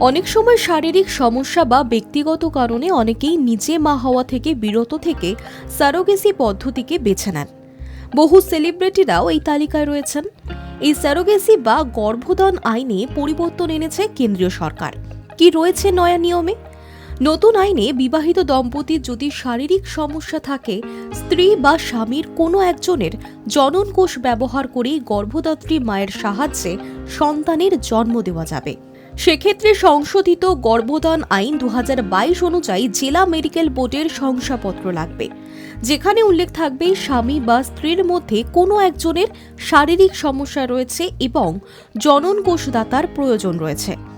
অনেক সময় শারীরিক সমস্যা বা ব্যক্তিগত কারণে অনেকেই নিজে মা হওয়া থেকে বিরত থেকে স্যারোগেসি পদ্ধতিকে বেছে নেন। বহু সেলিব্রিটিরাও এই তালিকায় রয়েছেন। এই স্যারোগেসি বা গর্ভদান আইনে পরিবর্তন এনেছে কেন্দ্রীয় সরকার। কি রয়েছে নয়া নিয়মে? নতুন আইনে বিবাহিত দম্পতির যদি শারীরিক সমস্যা থাকে, স্ত্রী বা স্বামীর কোনো একজনের জনন কোষ ব্যবহার করেই গর্ভদাত্রী মায়ের সাহায্যে সন্তানের জন্ম দেওয়া যাবে। সেক্ষেত্রে সংশোধিত গর্ভদান আইন দু হাজার বাইশ অনুযায়ী জেলা মেডিকেল বোর্ডের শংসাপত্র লাগবে, যেখানে উল্লেখ থাকবে স্বামী বা স্ত্রীর মধ্যে কোনো একজনের শারীরিক সমস্যা রয়েছে এবং জনন কোষদাতার প্রয়োজন রয়েছে।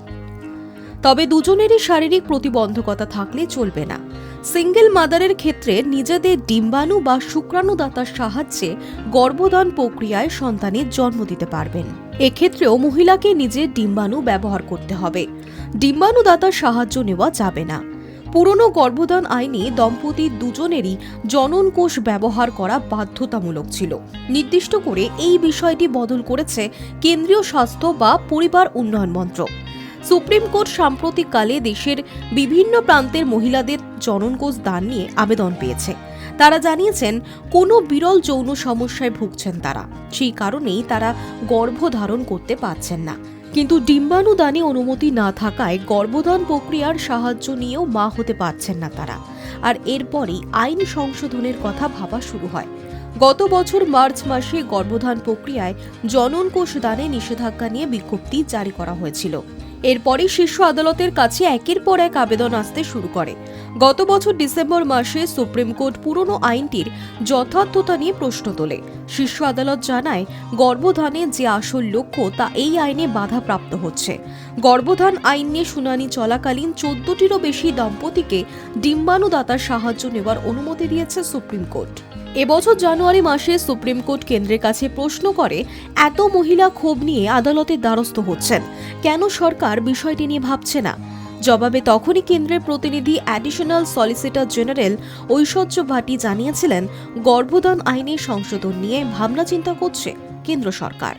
তবে দুজনেরই শারীরিক প্রতিবন্ধকতা থাকলে চলবে না। সিঙ্গেল মাদারের ক্ষেত্রে নিজেদের ডিম্বাণু বা শুক্রাণুদাতার সাহায্যে গর্ভদান প্রক্রিয়ায় সন্তানের জন্ম দিতে পারবেন। এক্ষেত্রেও মহিলাকে নিজের ডিম্বাণু ব্যবহার করতে হবে। ডিম্বাণুদাতার সাহায্য নেওয়া যাবে না। পুরনো গর্ভদান আইনে দম্পতির দুজনেরই জনন কোষ ব্যবহার করা বাধ্যতামূলক ছিল। নির্দিষ্ট করে এই বিষয়টি বদল করেছে কেন্দ্রীয় স্বাস্থ্য বা পরিবার উন্নয়ন মন্ত্রক। সুপ্রিম কোর্ট সাম্প্রতিককালে দেশের বিভিন্ন প্রান্তের মহিলাদের জননকোষ দান নিয়ে আবেদন পেয়েছে। তারা জানিয়েছেন, কোনো বিরল যৌন সমস্যায় ভুগছেন তারা। সেই কারণেই তারা গর্ভধারণ করতে পারছেন না। কিন্তু ডিম্বাণু দানে অনুমতি না থাকায় গর্ভধান প্রক্রিয়ার সাহায্য নিয়েও মা হতে পারছেন না তারা। আর এরপরই আইন সংশোধনের কথা ভাবা শুরু হয়। গত বছর মার্চ মাসে গর্ভধান প্রক্রিয়ায় জনন কোষ দানে নিষেধাজ্ঞা নিয়ে বিজ্ঞপ্তি জারি করা হয়েছিল। এরপরই শীর্ষ আদালতের কাছে একের পর এক আবেদন আসতে শুরু করে। গত বছর ডিসেম্বর মাসে সুপ্রিম কোর্ট পুরনো আইনটির যথার্থতা নিয়ে প্রশ্ন তোলে। শীর্ষ আদালত জানায়, গর্ভধানে যে আসল লক্ষ্য, তা এই আইনে বাধাপ্রাপ্ত হচ্ছে। গর্ভধান আইন নিয়ে শুনানি চলাকালীন চোদ্দটিরও বেশি দম্পতিকে ডিম্বাণুদাতার সাহায্য নেওয়ার অনুমতি দিয়েছে সুপ্রিম কোর্ট। এবছর জানুয়ারি মাসে সুপ্রিম কোর্ট কেন্দ্রের কাছে প্রশ্ন করে, এত মহিলা ক্ষোভ নিয়ে আদালতের দ্বারস্থ হচ্ছেন। কেন সরকার বিষয়টি নিয়ে ভাবছে না? জবাবে তখনই কেন্দ্রের প্রতিনিধি অ্যাডিশনাল সলিসিটর জেনারেল ঐশ্বর্য ভাটি জানিয়েছিলেন গর্ভদান আইনের সংশোধন নিয়ে ভাবনা চিন্তা করছে কেন্দ্র সরকার।